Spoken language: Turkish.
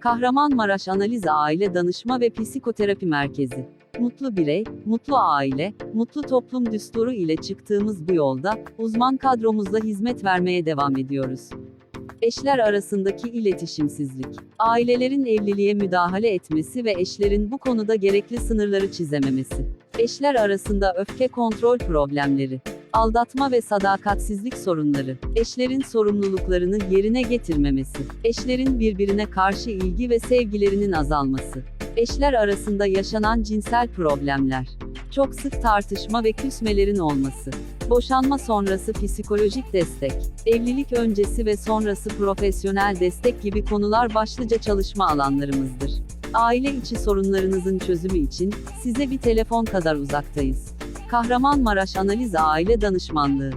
Kahramanmaraş Analiz Aile Danışma ve Psikoterapi Merkezi. Mutlu birey, mutlu aile, mutlu toplum düsturu ile çıktığımız bu yolda, uzman kadromuzla hizmet vermeye devam ediyoruz. Eşler arasındaki iletişimsizlik, ailelerin evliliğe müdahale etmesi ve eşlerin bu konuda gerekli sınırları çizememesi, eşler arasında öfke kontrol problemleri, aldatma ve sadakatsizlik sorunları, eşlerin sorumluluklarını yerine getirmemesi, eşlerin birbirine karşı ilgi ve sevgilerinin azalması, eşler arasında yaşanan cinsel problemler, çok sık tartışma ve küsmelerin olması, boşanma sonrası psikolojik destek, evlilik öncesi ve sonrası profesyonel destek gibi konular başlıca çalışma alanlarımızdır. Aile içi sorunlarınızın çözümü için size bir telefon kadar uzaktayız. Kahramanmaraş Analiz Aile Danışmanlığı